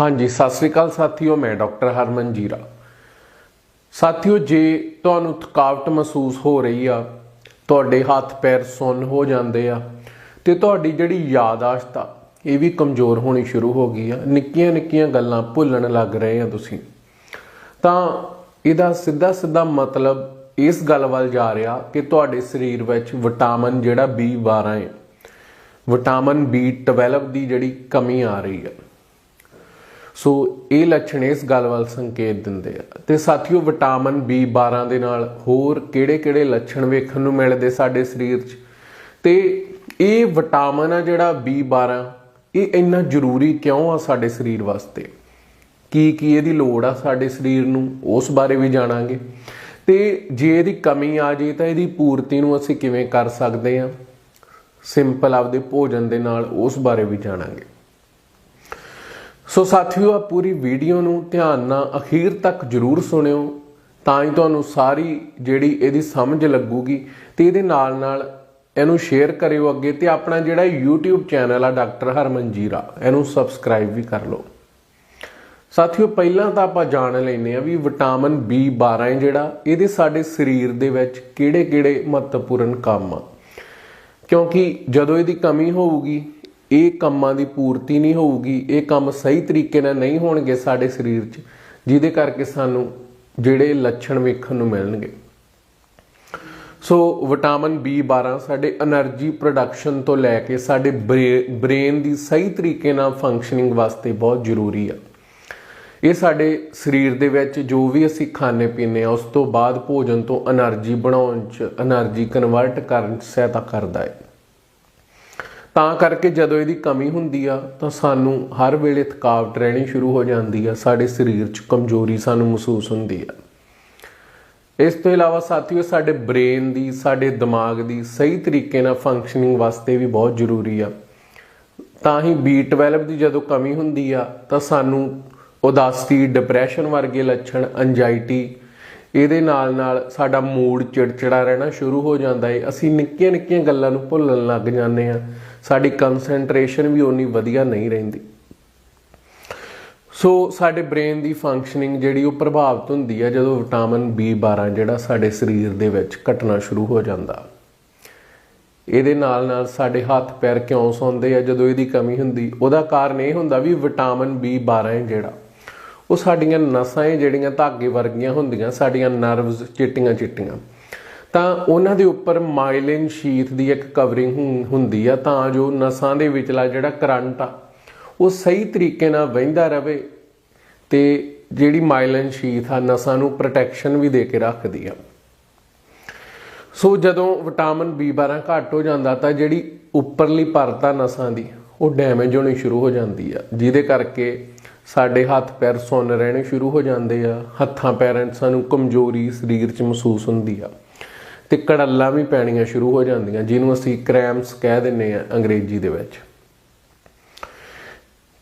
ਹਾਂਜੀ, ਸਤਿ ਸ੍ਰੀ ਅਕਾਲ ਸਾਥੀਓ, ਮੈਂ ਡਾਕਟਰ ਹਰਮਨ ਜੀਰਾ। ਸਾਥੀਓ, ਜੇ ਤੁਹਾਨੂੰ ਥਕਾਵਟ ਮਹਿਸੂਸ ਹੋ ਰਹੀ ਆ, ਤੁਹਾਡੇ ਹੱਥ ਪੈਰ ਸੁੰਨ ਹੋ ਜਾਂਦੇ ਆ, ਤੇ ਤੁਹਾਡੀ ਜਿਹੜੀ ਯਾਦਾਸ਼ਤ ਆ, ਇਹ ਵੀ ਕਮਜ਼ੋਰ ਹੋਣੀ ਸ਼ੁਰੂ ਹੋ ਗਈ ਆ। ਨਿੱਕੀਆਂ ਨਿੱਕੀਆਂ ਗੱਲਾਂ ਭੁੱਲਣ ਲੱਗ ਰਹੇ ਆ ਤੁਸੀਂ। ਤਾਂ ਇਹਦਾ ਸਿੱਧਾ ਸਿੱਧਾ ਮਤਲਬ ਇਸ ਗੱਲ ਵੱਲ ਜਾ ਰਿਹਾ ਕਿ ਤੁਹਾਡੇ ਸਰੀਰ ਵਿੱਚ ਵਿਟਾਮਿਨ ਜਿਹੜਾ B12 ਹੈ ਵਿਟਾਮਿਨ B12 ਦੀ ਜਿਹੜੀ ਕਮੀ ਆ ਰਹੀ ਹੈ ਸੋ ਇਹ ਲੱਛਣ ਇਸ ਗੱਲ ਵੱਲ ਸੰਕੇਤ ਦਿੰਦੇ ਆ। ਤੇ ਸਾਥੀਓ, ਵਿਟਾਮਿਨ B12 ਦੇ ਨਾਲ ਹੋਰ ਕਿਹੜੇ-ਕਿਹੜੇ ਲੱਛਣ ਵੇਖਣ ਨੂੰ ਮਿਲਦੇ ਸਾਡੇ ਸਰੀਰ 'ਚ? ਤੇ ਇਹ ਵਿਟਾਮਿਨ ਆ ਜਿਹੜਾ B12 ਇਹ ਇੰਨਾ ਜ਼ਰੂਰੀ ਕਿਉਂ ਆ ਸਾਡੇ ਸਰੀਰ ਵਾਸਤੇ? ਕੀ ਕੀ ਇਹਦੀ ਲੋੜ ਆ ਸਾਡੇ ਸਰੀਰ ਨੂੰ? ਉਸ ਬਾਰੇ ਵੀ ਜਾਣਾਂਗੇ। ਤੇ ਜੇ ਇਹਦੀ ਕਮੀ ਆ ਜੇ ਤਾਂ ਇਹਦੀ ਪੂਰਤੀ ਨੂੰ ਅਸੀਂ ਕਿਵੇਂ ਕਰ ਸਕਦੇ ਹਾਂ ਸਿੰਪਲ ਆਪਦੇ ਭੋਜਨ ਦੇ ਨਾਲ ਉਸ ਬਾਰੇ ਵੀ ਜਾਣਾਂਗੇ। ਸੋ ਸਾਥੀਓ ਆ ਪੂਰੀ ਵੀਡੀਓ ਨੂੰ ਧਿਆਨ ਨਾਲ ਅਖੀਰ ਤੱਕ ਜਰੂਰ ਸੁਣਿਓ, ਤਾਂ ਹੀ ਤੁਹਾਨੂੰ ਸਾਰੀ ਜਿਹੜੀ ਇਹਦੀ ਸਮਝ ਲੱਗੂਗੀ ਤੇ ਇਹਦੇ ਨਾਲ ਨਾਲ ਇਹਨੂੰ ਸ਼ੇਅਰ ਕਰਿਓ ਅੱਗੇ ਤੇ ਆਪਣਾ ਜਿਹੜਾ YouTube ਚੈਨਲ ਆ, ਡਾਕਟਰ ਹਰਮਨ ਜੀਰਾ, ਇਹਨੂੰ ਸਬਸਕ੍ਰਾਈਬ ਵੀ ਕਰ ਲਓ। ਸਾਥੀਓ, ਪਹਿਲਾਂ ਤਾਂ ਆਪਾਂ ਜਾਣ ਲੈਨੇ ਆ ਵੀ ਵਿਟਾਮਿਨ B12 ਹੈ ਜਿਹੜਾ, ਇਹਦੇ ਸਾਡੇ ਸਰੀਰ ਦੇ ਵਿੱਚ ਕਿਹੜੇ-ਕਿਹੜੇ ਮਹੱਤਵਪੂਰਨ ਕੰਮ ਆ। ਕਿਉਂਕਿ ਜਦੋਂ ਇਹਦੀ ਕਮੀ ਹੋਊਗੀ ਇਹ ਕੰਮਾਂ ਦੀ ਪੂਰਤੀ ਨਹੀਂ ਹੋਊਗੀ, ਇਹ ਕੰਮ ਸਹੀ ਤਰੀਕੇ ਨਾਲ ਨਹੀਂ ਹੋਣਗੇ ਸਾਡੇ ਸਰੀਰ 'ਚ, ਜਿਹਦੇ ਕਰਕੇ ਸਾਨੂੰ ਜਿਹੜੇ ਲੱਛਣ ਵੇਖਣ ਨੂੰ ਮਿਲਣਗੇ। ਸੋ ਵਿਟਾਮਿਨ B12 ਸਾਡੇ એનર્ਜੀ ਪ੍ਰੋਡਕਸ਼ਨ ਤੋਂ ਲੈ ਕੇ ਸਾਡੇ ਬ੍ਰੇਨ ਦੀ ਸਹੀ ਤਰੀਕੇ ਨਾਲ ਫੰਕਸ਼ਨਿੰਗ ਵਾਸਤੇ ਬਹੁਤ ਜ਼ਰੂਰੀ ਆ। ਇਹ ਸਾਡੇ ਸਰੀਰ ਦੇ ਵਿੱਚ ਜੋ ਵੀ ਅਸੀਂ ਖਾਣੇ ਪੀਨੇ ਆ, ਉਸ ਤੋਂ ਬਾਅਦ ਭੋਜਨ ਤੋਂ એનર્ਜੀ ਬਣਾਉਣ ਚ એનર્ਜੀ ਕਨਵਰਟ ਕਰਨ ਸਹਾਇਤਾ ਕਰਦਾ ਹੈ। ਤਾਂ ਕਰਕੇ ਜਦੋਂ ਇਹਦੀ ਕਮੀ ਹੁੰਦੀ ਆ, ਤਾਂ ਸਾਨੂੰ ਹਰ ਵੇਲੇ ਥਕਾਵਟ ਰਹਿਣੀ ਸ਼ੁਰੂ ਹੋ ਜਾਂਦੀ ਆ। ਸਾਡੇ ਸਰੀਰ 'ਚ ਕਮਜ਼ੋਰੀ ਸਾਨੂੰ ਮਹਿਸੂਸ ਹੁੰਦੀ ਆ। ਇਸ ਤੋਂ ਇਲਾਵਾ ਸਾਥੀਓ, ਸਾਡੇ ਬ੍ਰੇਨ ਦੀ, ਸਾਡੇ ਦਿਮਾਗ ਦੀ ਸਹੀ ਤਰੀਕੇ ਨਾਲ ਫੰਕਸ਼ਨਿੰਗ ਵਾਸਤੇ ਵੀ ਬਹੁਤ ਜ਼ਰੂਰੀ ਆ। ਤਾਂ ਹੀ B12 ਦੀ ਜਦੋਂ ਕਮੀ ਹੁੰਦੀ ਆ, ਤਾਂ ਸਾਨੂੰ ਉਦਾਸੀ ਡਿਪਰੈਸ਼ਨ ਵਰਗੇ ਲੱਛਣ ਐਂਜ਼ਾਈਟੀ ਇਹਦੇ ਨਾਲ ਨਾਲ ਸਾਡਾ ਮੂਡ ਚਿੜਚਿੜਾ ਰਹਿਣਾ ਸ਼ੁਰੂ ਹੋ ਜਾਂਦਾ ਏ। ਅਸੀਂ ਨਿੱਕੀਆਂ ਨਿੱਕੀਆਂ ਗੱਲਾਂ ਨੂੰ ਭੁੱਲਣ ਲੱਗ ਜਾਂਦੇ ਆ। ਸਾਡੀ ਕਨਸੈਂਟਰੇਸ਼ਨ ਵੀ ਓਨੀ ਵਧੀਆ ਨਹੀਂ ਰਹਿੰਦੀ। ਸੋ ਸਾਡੇ ਬ੍ਰੇਨ ਦੀ ਫੰਕਸ਼ਨਿੰਗ ਜਿਹੜੀ ਉਹ ਪ੍ਰਭਾਵਿਤ ਹੁੰਦੀ ਹੈ ਜਦੋਂ ਵਿਟਾਮਿਨ B12 ਜਿਹੜਾ ਸਾਡੇ ਸਰੀਰ ਦੇ ਵਿੱਚ ਘਟਣਾ ਸ਼ੁਰੂ ਹੋ ਜਾਂਦਾ। ਇਹਦੇ ਨਾਲ ਨਾਲ ਸਾਡੇ ਹੱਥ ਪੈਰ ਕਿਉਂ ਸੌਂਦੇ ਆ, ਜਦੋਂ ਇਹਦੀ ਕਮੀ ਹੁੰਦੀ, ਉਹਦਾ ਕਾਰਨ ਇਹ ਹੁੰਦਾ ਵੀ ਵਿਟਾਮਿਨ B12 ਹੈ ਜਿਹੜਾ। ਉਹ ਸਾਡੀਆਂ ਨਸਾਂ ਹੈ ਜਿਹੜੀਆਂ ਧਾਗੇ ਵਰਗੀਆਂ ਹੁੰਦੀਆਂ, ਸਾਡੀਆਂ ਨਰਵਸ ਚਿੱਟੀਆਂ ਚਿੱਟੀਆਂ ਤਾਂ ਉਹਨਾਂ ਦੇ ਉੱਪਰ ਮਾਈਲਿਨ ਸ਼ੀਥ ਦੀ ਇੱਕ ਕਵਰਿੰਗ ਹੁੰਦੀ ਆ, ਤਾਂ ਜੋ ਨਸਾਂ ਦੇ ਵਿਚਲਾ ਜਿਹੜਾ ਕਰੰਟ ਆ, ਉਹ ਸਹੀ ਤਰੀਕੇ ਨਾਲ ਵਹਿੰਦਾ ਰਵੇ ਤੇ ਜਿਹੜੀ ਮਾਈਲਿਨ ਸ਼ੀਥ ਆ, ਨਸਾਂ ਨੂੰ ਪ੍ਰੋਟੈਕਸ਼ਨ ਵੀ ਦੇ ਕੇ ਰੱਖਦੀ ਆ। ਸੋ ਜਦੋਂ ਵਿਟਾਮਿਨ B12 ਘੱਟ ਹੋ ਜਾਂਦਾ ਤਾਂ ਜਿਹੜੀ ਉੱਪਰਲੀ ਪਰਤ ਆ ਨਸਾਂ ਦੀ, ਉਹ ਡੈਮੇਜ ਹੋਣੀ ਸ਼ੁਰੂ ਹੋ ਜਾਂਦੀ ਆ। ਜਿਹਦੇ ਕਰਕੇ ਸਾਡੇ ਹੱਥ ਪੈਰ ਸੁੰਨ ਰਹਿਣੇ ਸ਼ੁਰੂ ਹੋ ਜਾਂਦੇ ਆ, ਹੱਥਾਂ ਪੈਰਾਂ 'ਚ ਸਾਨੂੰ ਕਮਜ਼ੋਰੀ, ਸਰੀਰ 'ਚ ਮਹਿਸੂਸ ਹੁੰਦੀ ਆ। ਤੇ ਕੜੱਲਾਂ ਵੀ ਪੈਣੀਆਂ ਸ਼ੁਰੂ ਹੋ ਜਾਂਦੀਆਂ, ਜਿਹਨੂੰ ਅਸੀਂ ਕ੍ਰੈਮਸ ਕਹਿ ਦਿੰਨੇ ਆ ਅੰਗਰੇਜ਼ੀ ਦੇ ਵਿੱਚ।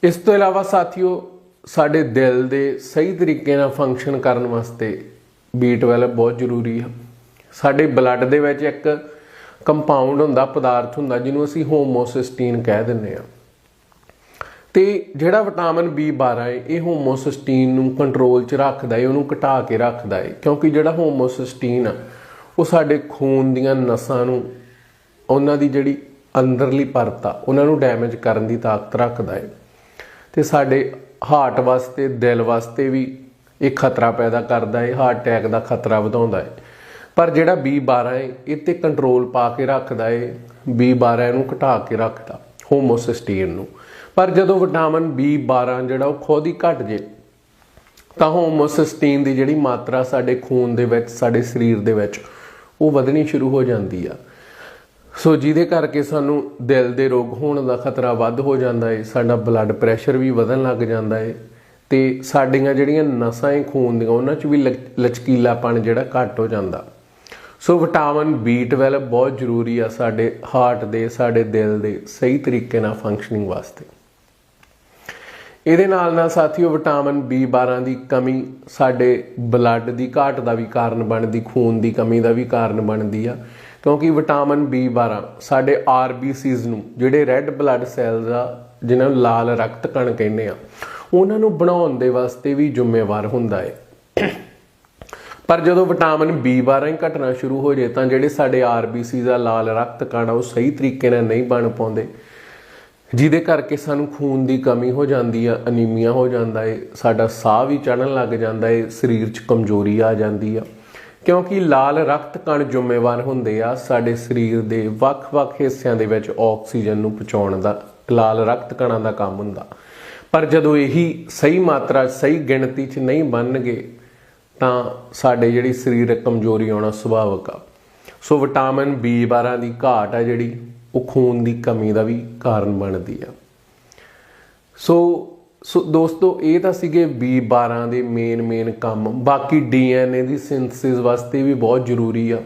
ਇਸ ਤੋਂ ਇਲਾਵਾ ਸਾਥੀਓ, ਸਾਡੇ ਦਿਲ ਦੇ ਸਹੀ ਤਰੀਕੇ ਨਾਲ ਫੰਕਸ਼ਨ ਕਰਨ ਵਾਸਤੇ B12 ਬਹੁਤ ਜ਼ਰੂਰੀ ਹੈ ਸਾਡੇ ਬਲੱਡ ਦੇ ਵਿੱਚ ਇੱਕ ਕੰਪਾਊਂਡ ਹੁੰਦਾ, ਪਦਾਰਥ ਹੁੰਦਾ, ਜਿਹਨੂੰ ਅਸੀਂ ਹੋਮੋਸਿਸਟੀਨ ਕਹਿ ਦਿੰਨੇ ਆ ਤੇ ਜਿਹੜਾ ਵਿਟਾਮਿਨ B12 ਹੈ ਇਹ ਹੋਮੋਸਿਸਟੀਨ ਨੂੰ ਕੰਟਰੋਲ 'ਚ ਰੱਖਦਾ ਹੈ ਉਹਨੂੰ ਘਟਾ ਕੇ ਰੱਖਦਾ ਹੈ ਕਿਉਂਕਿ ਜਿਹੜਾ ਹੋਮੋਸਿਸਟੀਨ ਆ ਉਹ ਸਾਡੇ ਖੂਨ ਦੀਆਂ ਨਸਾਂ ਨੂੰ, ਉਹਨਾਂ ਦੀ ਜਿਹੜੀ ਅੰਦਰਲੀ ਪਰਤ ਆ, ਉਹਨਾਂ ਨੂੰ ਡੈਮੇਜ ਕਰਨ ਦੀ ਤਾਕਤ ਰੱਖਦਾ ਹੈ ਤੇ ਸਾਡੇ ਹਾਰਟ ਵਾਸਤੇ, ਦਿਲ ਵਾਸਤੇ ਵੀ ਇਹ ਖਤਰਾ ਪੈਦਾ ਕਰਦਾ ਹੈ ਹਾਰਟ ਅਟੈਕ ਦਾ ਖਤਰਾ ਵਧਾਉਂਦਾ ਹੈ ਪਰ ਜਿਹੜਾ B12 ਹੈ ਇਹ ਤੇ ਕੰਟਰੋਲ ਪਾ ਕੇ ਰੱਖਦਾ ਹੈ B12 ਨੂੰ ਘਟਾ ਕੇ ਰੱਖਦਾ ਹੋਮੋਸਿਸਟੀਨ ਨੂੰ। ਪਰ ਜਦੋਂ ਵਿਟਾਮਿਨ B12 ਜਿਹੜਾ ਉਹ ਖੁਦ ਹੀ ਘਟ ਜੇ, ਤਾਂ ਹੋਮੋਸਿਸਟੀਨ ਦੀ ਜਿਹੜੀ ਮਾਤਰਾ ਸਾਡੇ ਖੂਨ ਦੇ ਵਿੱਚ, ਸਾਡੇ ਸਰੀਰ ਦੇ ਵਿੱਚ ਉਹ ਵਧਣੀ ਸ਼ੁਰੂ ਹੋ ਜਾਂਦੀ ਆ। ਸੋ ਜਿਹਦੇ ਕਰਕੇ ਸਾਨੂੰ ਦਿਲ ਦੇ ਰੋਗ ਹੋਣ ਦਾ ਖਤਰਾ ਵੱਧ ਹੋ ਜਾਂਦਾ ਏ, ਸਾਡਾ ਬਲੱਡ ਪ੍ਰੈਸ਼ਰ ਵੀ ਵਧਣ ਲੱਗ ਜਾਂਦਾ ਏ, ਤੇ ਸਾਡੀਆਂ ਜਿਹੜੀਆਂ ਨਸਾਂ ਏ, ਖੂਨ ਦੀਆਂ, ਉਹਨਾਂ 'ਚ ਵੀ ਲਚਕੀਲਾਪਣ ਜਿਹੜਾ ਘੱਟ ਹੋ ਜਾਂਦਾ। ਸੋ ਵਿਟਾਮਿਨ B12 ਬਹੁਤ ਜ਼ਰੂਰੀ ਆ ਸਾਡੇ ਹਾਰਟ ਦੇ, ਸਾਡੇ ਦਿਲ ਦੇ ਸਹੀ ਤਰੀਕੇ ਨਾਲ ਫੰਕਸ਼ਨਿੰਗ ਵਾਸਤੇ। ਇਹਦੇ ਨਾਲ ਨਾਲ ਸਾਥੀਓ, ਵਿਟਾਮਿਨ B12 ਦੀ ਕਮੀ ਸਾਡੇ ਬਲੱਡ ਦੀ ਘਾਟ ਦਾ ਵੀ ਕਾਰਨ ਬਣਦੀ, ਖੂਨ ਦੀ ਕਮੀ ਦਾ ਵੀ ਕਾਰਨ ਬਣਦੀ ਆ। ਕਿਉਂਕਿ ਵਿਟਾਮਿਨ B12 ਸਾਡੇ RBCs ਨੂੰ, ਜਿਹੜੇ ਰੈੱਡ ਬਲੱਡ ਸੈਲਸ ਆ, ਜਿਨ੍ਹਾਂ ਨੂੰ ਲਾਲ ਰਕਤ ਕਣ ਕਹਿੰਦੇ ਆ, ਉਹਨਾਂ ਨੂੰ ਬਣਾਉਣ ਦੇ ਵਾਸਤੇ ਵੀ ਜ਼ਿੰਮੇਵਾਰ ਹੁੰਦਾ ਹੈ ਪਰ ਜਦੋਂ ਵਿਟਾਮਿਨ B12 ਹੀ ਘਟਣਾ ਸ਼ੁਰੂ ਹੋ ਜੇ ਤਾਂ ਜਿਹੜੇ ਸਾਡੇ RBC ਦਾ ਲਾਲ ਰਕਤ ਕਣ ਆ, ਉਹ ਸਹੀ ਤਰੀਕੇ ਨਾਲ ਨਹੀਂ ਬਣ ਪਾਉਂਦੇ। ਜਿਹਦੇ ਕਰਕੇ ਸਾਨੂੰ ਖੂਨ ਦੀ ਕਮੀ ਹੋ ਜਾਂਦੀ ਆ, ਅਨੀਮੀਆ ਹੋ ਜਾਂਦਾ ਏ, ਸਾਡਾ ਸਾਹ ਵੀ ਚੜਨ ਲੱਗ ਜਾਂਦਾ ਏ, ਸਰੀਰ 'ਚ ਕਮਜ਼ੋਰੀ ਆ ਜਾਂਦੀ ਆ। ਕਿਉਂਕਿ ਲਾਲ ਰਕਤ ਕਣ ਜ਼ਿੰਮੇਵਾਰ ਹੁੰਦੇ ਆ, ਸਾਡੇ ਸਰੀਰ ਦੇ ਵੱਖ-ਵੱਖ ਹਿੱਸਿਆਂ ਦੇ ਵਿੱਚ ਆਕਸੀਜਨ ਨੂੰ ਪਹੁੰਚਾਉਣ ਦਾ, ਲਾਲ ਰਕਤ ਕਣਾਂ ਦਾ ਕੰਮ ਹੁੰਦਾ। ਪਰ ਜਦੋਂ ਇਹੀ ਸਹੀ ਮਾਤਰਾ, ਸਹੀ ਗਿਣਤੀ 'ਚ ਨਹੀਂ ਬਣਨਗੇ, ਤਾਂ ਸਾਡੇ ਜਿਹੜੀ ਸਰੀਰਕ ਕਮਜ਼ੋਰੀ ਆਉਣਾ ਸੁਭਾਵਿਕ ਆ। ਸੋ ਵਿਟਾਮਿਨ B12 ਦੀ ਘਾਟ ਆ ਜਿਹੜੀ ਉਹ ਖੂਨ ਦੀ ਕਮੀ ਦਾ ਵੀ ਕਾਰਨ ਬਣਦੀ ਆ। ਸੋ ਸੋ ਦੋਸਤੋ, ਇਹ ਤਾਂ ਸੀਗੇ B12 ਦੇ ਮੇਨ ਮੇਨ ਕੰਮ। ਬਾਕੀ DNA ਦੀ ਸਿੰਥਸਿਸ ਵਾਸਤੇ ਵੀ ਬਹੁਤ ਜ਼ਰੂਰੀ ਆ।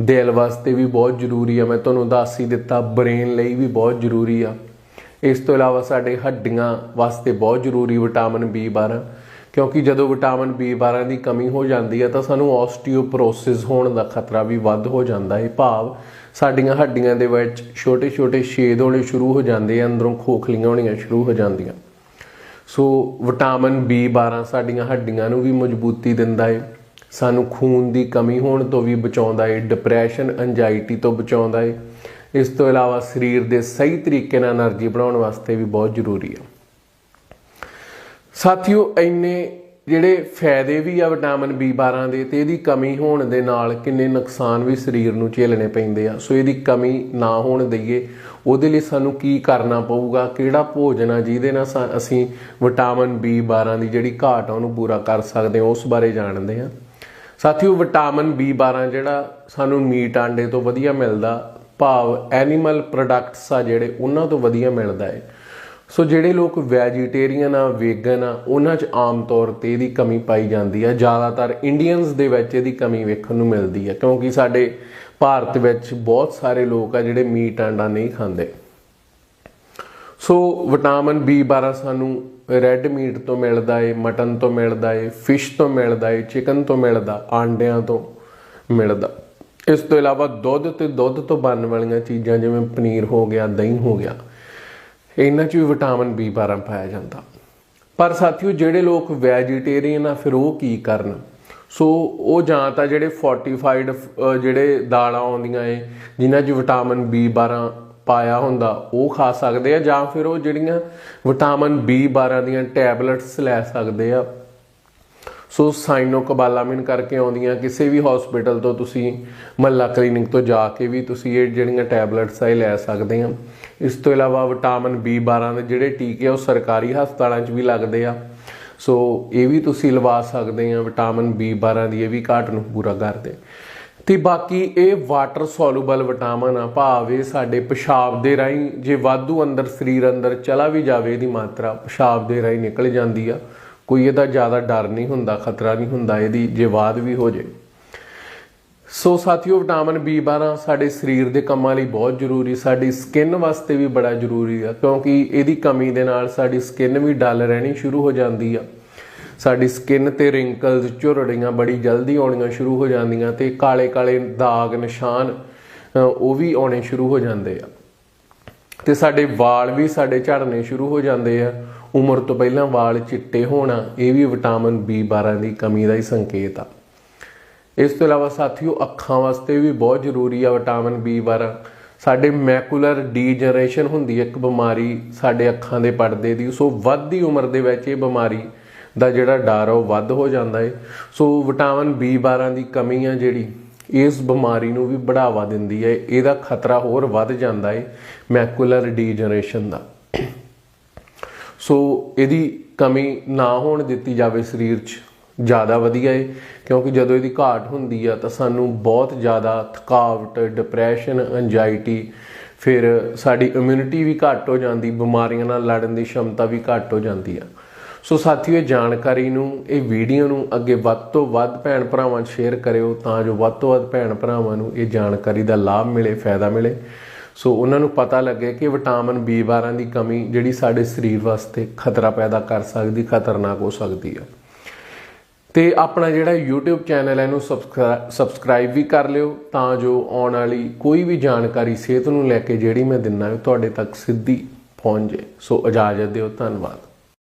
ਦਿਲ ਵਾਸਤੇ ਵੀ ਬਹੁਤ ਜ਼ਰੂਰੀ ਆ। ਮੈਂ ਤੁਹਾਨੂੰ ਦੱਸ ਹੀ ਦਿੱਤਾ ਬ੍ਰੇਨ ਲਈ ਵੀ ਬਹੁਤ ਜ਼ਰੂਰੀ ਆ। ਇਸ ਤੋਂ ਇਲਾਵਾ ਸਾਡੇ ਹੱਡੀਆਂ ਵਾਸਤੇ ਬਹੁਤ ਜ਼ਰੂਰੀ ਵਿਟਾਮਿਨ B12 ਕਿਉਂਕਿ ਜਦੋਂ ਵਿਟਾਮਿਨ B12 ਦੀ ਕਮੀ ਹੋ ਜਾਂਦੀ ਹੈ ਤਾਂ ਸਾਨੂੰ ਆਸਟੀਓਪਰੋਸਿਸ ਹੋਣ ਦਾ ਖਤਰਾ ਵੀ ਵੱਧ ਹੋ ਜਾਂਦਾ ਹੈ। ਭਾਵ ਸਾਡੀਆਂ ਹੱਡੀਆਂ ਦੇ ਵਿੱਚ ਛੋਟੇ-ਛੋਟੇ ਛੇਦ ਹੋਣੇ ਸ਼ੁਰੂ ਹੋ ਜਾਂਦੇ ਆ, ਅੰਦਰੋਂ ਖੋਖਲੀਆਂ ਹੋਣੀਆਂ ਸ਼ੁਰੂ ਹੋ ਜਾਂਦੀਆਂ। ਸੋ ਵਿਟਾਮਿਨ B12 ਸਾਡੀਆਂ ਹੱਡੀਆਂ ਨੂੰ ਵੀ ਮਜ਼ਬੂਤੀ ਦਿੰਦਾ ਏ। ਸਾਨੂੰ ਖੂਨ ਦੀ ਕਮੀ ਹੋਣ ਤੋਂ ਵੀ ਬਚਾਉਂਦਾ ਏ ਡਿਪਰੈਸ਼ਨ ਐਂਜਾਇਟੀ ਤੋਂ ਬਚਾਉਂਦਾ ਏ। ਇਸ ਤੋਂ ਇਲਾਵਾ ਸਰੀਰ ਦੇ ਸਹੀ ਤਰੀਕੇ ਨਾਲ એનર્ਜੀ ਬਣਾਉਣ ਵਾਸਤੇ ਵੀ ਬਹੁਤ ਜ਼ਰੂਰੀ ਹੈ ਸਾਥੀਓ, ਇੰਨੇ ਜਿਹੜੇ ਫਾਇਦੇ ਵੀ ਆ ਵਿਟਾਮਿਨ B12 ਦੇ ਤੇ ਇਹਦੀ ਕਮੀ ਹੋਣ ਦੇ ਨਾਲ ਕਿੰਨੇ ਨੁਕਸਾਨ ਵੀ ਸਰੀਰ ਨੂੰ ਝੇਲਣੇ ਪੈਂਦੇ ਆ। ਸੋ ਇਹਦੀ ਕਮੀ ਨਾ ਹੋਣ ਦਈਏ, ਉਹਦੇ ਲਈ ਸਾਨੂੰ ਕੀ ਕਰਨਾ ਪਊਗਾ, ਕਿਹੜਾ ਭੋਜਨ ਆ ਜਿਹਦੇ ਨਾਲ ਸਾ- ਅਸੀਂ ਵਿਟਾਮਿਨ B12 ਦੀ ਜਿਹੜੀ ਘਾਟ ਆ ਉਹਨੂੰ ਪੂਰਾ ਕਰ ਸਕਦੇ ਹਾਂ ਉਸ ਬਾਰੇ ਜਾਣਦੇ ਹਾਂ ਸਾਥੀਓ, ਵਿਟਾਮਿਨ B12 ਜਿਹੜਾ ਸਾਨੂੰ ਮੀਟ ਆਂਡੇ ਤੋਂ ਵਧੀਆ ਮਿਲਦਾ, ਭਾਵ ਐਨੀਮਲ ਪ੍ਰੋਡਕਟਸ ਆ ਜਿਹੜੇ ਉਹਨਾਂ ਤੋਂ ਵਧੀਆ ਮਿਲਦਾ ਹੈ ਸੋ ਜਿਹੜੇ ਲੋਕ ਵੈਜੀਟੇਰੀਅਨ ਆ ਵੇਗਨ ਆ, ਉਹਨਾਂ 'ਚ ਆਮ ਤੌਰ ਤੇ ਇਹਦੀ ਕਮੀ ਪਾਈ ਜਾਂਦੀ ਆ। ਜ਼ਿਆਦਾਤਰ ਇੰਡੀਅਨਸ ਦੇ ਵਿੱਚ ਇਹਦੀ ਕਮੀ ਵੇਖਣ ਨੂੰ ਮਿਲਦੀ ਆ, ਕਿਉਂਕਿ ਸਾਡੇ ਭਾਰਤ ਵਿੱਚ ਬਹੁਤ ਸਾਰੇ ਲੋਕ ਆ ਜਿਹੜੇ ਮੀਟ ਆਂਡਾ ਨਹੀਂ ਖਾਂਦੇ। ਸੋ ਵਿਟਾਮਿਨ B12 ਸਾਨੂੰ ਰੈੱਡ ਮੀਟ ਤੋਂ ਮਿਲਦਾ ਏ ਮਟਨ ਤੋਂ ਮਿਲਦਾ ਏ ਫਿਸ਼ ਤੋਂ ਮਿਲਦਾ ਏ ਚਿਕਨ ਤੋਂ ਮਿਲਦਾ, ਆਂਡਿਆਂ ਤੋਂ ਮਿਲਦਾ। ਇਸ ਤੋਂ ਇਲਾਵਾ ਦੁੱਧ ਤੇ ਦੁੱਧ ਤੋਂ ਬਣਨ ਵਾਲੀਆਂ ਚੀਜ਼ਾਂ ਜਿਵੇਂ ਪਨੀਰ ਹੋ ਗਿਆ, ਦਹੀਂ ਹੋ ਗਿਆ ਇਹਨਾਂ 'ਚ ਵੀ ਵਿਟਾਮਿਨ B12 ਪਾਇਆ ਜਾਂਦਾ। ਪਰ ਸਾਥੀਓ, ਜਿਹੜੇ ਲੋਕ ਵੈਜੀਟੇਰੀਅਨ ਆ, ਫਿਰ ਉਹ ਕੀ ਕਰਨ? ਸੋ ਉਹ ਜਾਂ ਤਾਂ ਜਿਹੜੇ ਫੋਰਟੀਫਾਈਡ ਜਿਹੜੇ ਦਾਲਾਂ ਆਉਂਦੀਆਂ ਏ, ਜਿਨ੍ਹਾਂ 'ਚ ਵਿਟਾਮਿਨ B12 ਪਾਇਆ ਹੁੰਦਾ, ਉਹ ਖਾ ਸਕਦੇ ਆ, ਜਾਂ ਫਿਰ ਉਹ ਜਿਹੜੀਆਂ ਵਿਟਾਮਿਨ B12 ਦੀਆਂ ਟੈਬਲੇਟਸ ਲੈ ਸਕਦੇ ਆ। ਸੋ ਸਾਈਨੋਕੋਬਾਲਾਮਿਨ ਕਰਕੇ ਆਉਂਦੀਆਂ, ਕਿਸੇ ਵੀ ਹਸਪੀਟਲ ਤੋਂ ਤੁਸੀਂ ਮਹੱਲਾ ਕਲੀਨਿਕ ਤੋਂ ਜਾ ਕੇ ਵੀ ਤੁਸੀਂ ਇਹ ਜਿਹੜੀਆਂ ਟੈਬਲੇਟਸ ਆ, ਇਹ ਲੈ ਸਕਦੇ ਆ। ਇਸ ਤੋਂ ਇਲਾਵਾ ਵਿਟਾਮਿਨ B12 ਦੇ ਜਿਹੜੇ ਟੀਕੇ ਆ, ਉਹ ਸਰਕਾਰੀ ਹਸਪਤਾਲਾਂ 'ਚ ਵੀ ਲੱਗਦੇ ਆ। ਸੋ ਇਹ ਵੀ ਤੁਸੀਂ ਲਵਾ ਸਕਦੇ ਆ, ਵਿਟਾਮਿਨ B12 ਦੀ ਇਹ ਵੀ ਘਾਟ ਨੂੰ ਪੂਰਾ ਕਰਦੇ। ਤੇ ਬਾਕੀ ਇਹ ਵਾਟਰ ਸੋਲੂਬਲ ਵਿਟਾਮਿਨ ਆ, ਭਾਵ ਇਹ ਸਾਡੇ ਪਿਸ਼ਾਬ ਦੇ ਰਾਹੀਂ ਜੇ ਵਾਧੂ ਅੰਦਰ, ਸਰੀਰ ਅੰਦਰ ਚਲਾ ਵੀ ਜਾਵੇ, ਇਹਦੀ ਮਾਤਰਾ ਪਿਸ਼ਾਬ ਦੇ ਰਾਹੀਂ ਨਿਕਲ ਜਾਂਦੀ ਆ। ਕੋਈ ਇਹਦਾ ਜ਼ਿਆਦਾ ਡਰ ਨਹੀਂ ਹੁੰਦਾ, ਖਤਰਾ ਨਹੀਂ ਹੁੰਦਾ, ਇਹਦੀ ਜੇ ਬਾਦ ਵੀ ਹੋ ਜੇ। ਸੋ ਸਾਥੀਓ, ਵਿਟਾਮਿਨ B12 ਸਾਡੇ ਸਰੀਰ ਦੇ ਕੰਮਾਂ ਲਈ ਬਹੁਤ ਜ਼ਰੂਰੀ, ਸਾਡੀ ਸਕਿਨ ਵਾਸਤੇ ਵੀ ਬੜਾ ਜ਼ਰੂਰੀ ਆ, ਕਿਉਂਕਿ ਇਹਦੀ ਕਮੀ ਦੇ ਨਾਲ ਸਾਡੀ ਸਕਿਨ ਵੀ ਡਲ ਰਹਿਣੀ ਸ਼ੁਰੂ ਹੋ ਜਾਂਦੀ ਆ। ਸਾਡੀ ਸਕਿਨ ਤੇ ਰਿੰਕਲਸ ਝੁਰੜੀਆਂ ਬੜੀ ਜਲਦੀ ਆਉਣੀਆਂ ਸ਼ੁਰੂ ਹੋ ਜਾਂਦੀਆਂ ਤੇ ਕਾਲੇ ਕਾਲੇ ਦਾਗ, ਨਿਸ਼ਾਨ ਉਹ ਵੀ ਆਉਣੇ ਸ਼ੁਰੂ ਹੋ ਜਾਂਦੇ ਆ। ਤੇ ਸਾਡੇ ਵਾਲ ਵੀ ਸਾਡੇ ਝੜਨੇ ਸ਼ੁਰੂ ਹੋ ਜਾਂਦੇ ਆ। ਉਮਰ ਤੋਂ ਪਹਿਲਾਂ ਵਾਲ ਚਿੱਟੇ ਹੋਣਾ, ਇਹ ਵੀ ਵਿਟਾਮਿਨ B12 ਦੀ ਕਮੀ ਦਾ ਹੀ ਸੰਕੇਤ ਆ। ਇਸ ਤੋਂ ਇਲਾਵਾ ਸਾਥੀਓ, ਅੱਖਾਂ ਵਾਸਤੇ ਵੀ ਬਹੁਤ ਜ਼ਰੂਰੀ ਆ ਵਿਟਾਮਿਨ B12 ਸਾਡੇ ਮੈਕੂਲਰ ਡੀਜਨਰੇਸ਼ਨ ਹੁੰਦੀ ਹੈ ਇੱਕ ਬਿਮਾਰੀ ਸਾਡੇ ਅੱਖਾਂ ਦੇ ਪਰਦੇ ਦੀ। ਸੋ ਵੱਧਦੀ ਉਮਰ ਦੇ ਵਿੱਚ ਇਹ ਬਿਮਾਰੀ ਦਾ ਜਿਹੜਾ ਡਰ ਆ ਉਹ ਵੱਧ ਹੋ ਜਾਂਦਾ ਹੈ ਸੋ ਵਿਟਾਮਿਨ B12 ਦੀ ਕਮੀ ਆ ਜਿਹੜੀ, ਇਸ ਬਿਮਾਰੀ ਨੂੰ ਵੀ ਬੜਾਵਾ ਦਿੰਦੀ ਹੈ। ਇਹਦਾ ਖਤਰਾ ਹੋਰ ਵੱਧ ਜਾਂਦਾ ਹੈ ਮੈਕੂਲਰ ਡੀਜਨਰੇਸ਼ਨ ਦਾ। ਸੋ ਇਹਦੀ ਕਮੀ ਨਾ ਹੋਣ ਦਿੱਤੀ ਜਾਵੇ ਸਰੀਰ 'ਚ। ਜ਼ਿਆਦਾ ਵਧੀਆ ਏ, ਕਿਉਂਕਿ ਜਦੋਂ ਇਹਦੀ ਘਾਟ ਹੁੰਦੀ ਆ ਤਾਂ ਸਾਨੂੰ ਬਹੁਤ ਜ਼ਿਆਦਾ ਥਕਾਵਟ ਡਿਪਰੈਸ਼ਨ ਐਂਜ਼ਾਇਟੀ ਫਿਰ ਸਾਡੀ ਇਮਿਊਨਿਟੀ ਵੀ ਘੱਟ ਹੋ ਜਾਂਦੀ, ਬਿਮਾਰੀਆਂ ਨਾਲ ਲੜਨ ਦੀ ਸ਼ਮਤਾ ਵੀ ਘੱਟ ਹੋ ਜਾਂਦੀ ਆ। ਸੋ ਸਾਥੀਓ, ਇਹ ਜਾਣਕਾਰੀ ਨੂੰ, ਇਹ ਵੀਡੀਓ ਨੂੰ ਅੱਗੇ ਵੱਧ ਤੋਂ ਵੱਧ ਭੈਣ ਭਰਾਵਾਂ 'ਚ ਸ਼ੇਅਰ ਕਰਿਓ, ਤਾਂ ਜੋ ਵੱਧ ਤੋਂ ਵੱਧ ਭੈਣ ਭਰਾਵਾਂ ਨੂੰ ਇਹ ਜਾਣਕਾਰੀ ਦਾ ਲਾਭ ਮਿਲੇ, ਫਾਇਦਾ ਮਿਲੇ। ਸੋ ਉਹਨਾਂ ਨੂੰ ਪਤਾ ਲੱਗੇ ਕਿ ਵਿਟਾਮਿਨ B12 ਦੀ ਕਮੀ ਜਿਹੜੀ ਸਾਡੇ ਸਰੀਰ ਵਾਸਤੇ ਖਤਰਾ ਪੈਦਾ ਕਰ ਸਕਦੀ, ਖਤਰਨਾਕ ਹੋ ਸਕਦੀ ਆ। ਤੇ ਆਪਣਾ ਜਿਹੜਾ YouTube ਚੈਨਲ ਹੈ ਇਹਨੂੰ ਸਬਸਕ੍ਰਾਈਬ ਵੀ ਕਰ ਲਿਓ ਤਾਂ ਜੋ ਆਉਣ ਵਾਲੀ ਕੋਈ ਵੀ ਜਾਣਕਾਰੀ ਸਿਹਤ ਨੂੰ ਲੈ ਕੇ ਜਿਹੜੀ ਮੈਂ ਦਿੰਨਾ ਤੁਹਾਡੇ ਤੱਕ ਸਿੱਧੀ ਪਹੁੰਚ ਜੇ ਸੋ ਇਜਾਜ਼ਤ ਦਿਓ, ਧੰਨਵਾਦ।